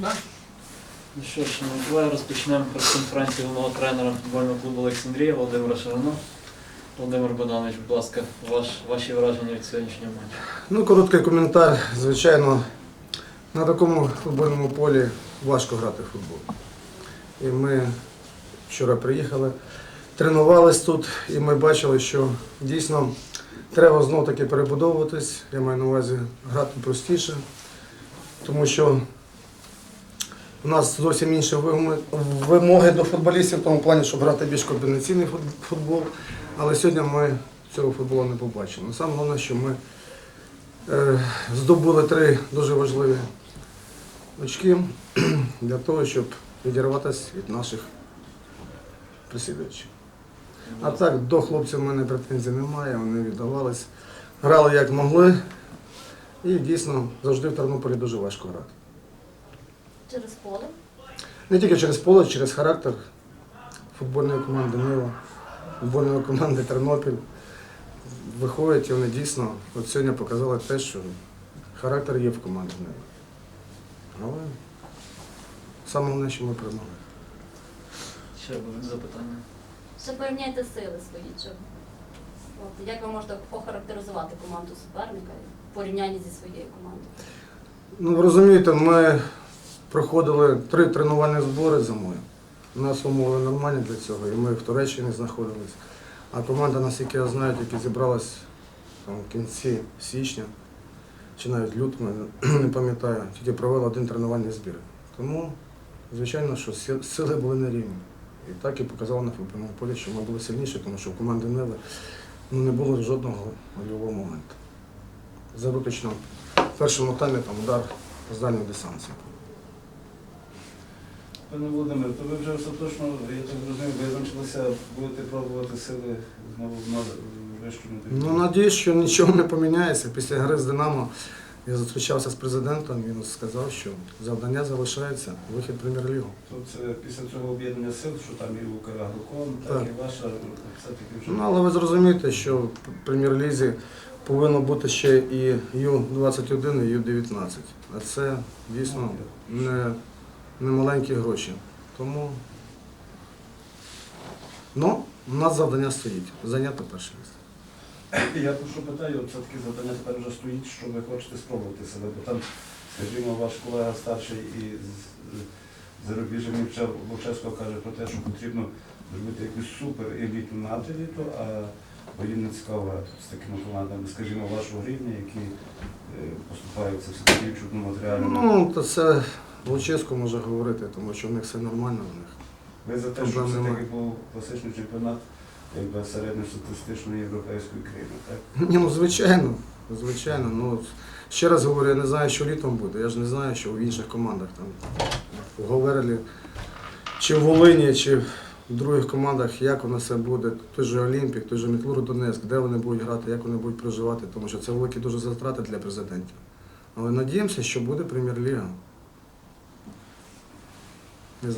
Ну що ж, ну, давай розпочнемо прес-конференцію головного тренера футбольного клубу Олександрія Володимира Шарано. Володимир Богданович, будь ласка, ваш, ваші враження від сьогоднішнього матчу. Ну, короткий коментар. Звичайно, на такому футбольному полі важко грати в футбол. І ми вчора приїхали, тренувались тут, і ми бачили, що дійсно треба знов таки перебудовуватись. Я маю на увазі грати простіше, тому що у нас зовсім інші вимоги- до футболістів в тому плані, щоб грати більш комбінаційний футбол. Але сьогодні ми цього футболу не побачили. Ну, Саме головне, що ми е, здобули три дуже важливі очки для того, щоб відірватися від наших присідувачів. А так, до хлопців в мене претензій немає, вони віддавались, грали як могли. І дійсно завжди в Тернополі дуже важко грати. Через поле. Не тільки через поле, через характер футбольної команди Нива, футбольної команди Тернопіль. Виходять і вони дійсно от сьогодні показали те, що характер є в команді Нива. Але саме головне, що ми перемогли. Ще будуть запитання. Ще порівняйте сили свої. Чи... От, як ви можете охарактеризувати команду суперника в порівнянні зі своєю командою? Ну, розумієте, ми проходили три тренувальні збори зимою. У нас умови нормальні для цього, і ми в Туреччині знаходились. А команда, наскільки я знаю, тільки зібралась в кінці січня, чи навіть лютого, не пам'ятаю, тільки провела один тренувальний збір. Тому, звичайно, що сили були на рівні. І так і показало на футбольному полі, що ми були сильніші, тому що в команди Неви ну, не було жодного гольового моменту. За виключно в першому таймі там удар з дальньої дистанції. Пане Володимире, то ви вже остаточно, я так розумію, визначилися, будете пробувати сили знову на вищому Ну, надіюсь, що нічого не поміняється. Після гри з Динамо я зустрічався з президентом, він сказав, що завдання залишається вихід в прем'єр-лігу. То це після цього об'єднання сил, що там і Украгроком, так Так. і ваша, все-таки вже. Ну, але ви зрозумієте, що в прем'єр-лізі повинно бути ще і Ю-21, і Ю-19. А це дійсно не, не маленькі гроші. Тому ну, у нас завдання стоїть зайняти перше місце. Я про що питаю, от все-таки завдання тепер вже стоїть, що ви хочете спробувати себе, бо там, скажімо, ваш колега старший і з зарубіжжя Вовчевського каже про те, що потрібно зробити якусь супер елітну надріліту, а бо не цікаво з такими командами, скажімо, вашого рівня, які е, поступаються все-таки в чудному матеріальному. Ну, то це Луческо може говорити, тому що в них все нормально в них. Ви за те, що проблем все-таки був класичний чемпіонат якби середньостатистичної європейської країни, так? Ні, ну звичайно, звичайно. Ну, ще раз говорю, я не знаю, що літом буде. Я ж не знаю, що в інших командах там в Говерлі, чи в Волині, чи в других командах, як воно все буде. Той же Олімпік, той же Мітлур Донецьк, де вони будуть грати, як вони будуть проживати, тому що це великі дуже затрати для президентів. Але надіємося, що буде прем'єр-ліга. Не знаю.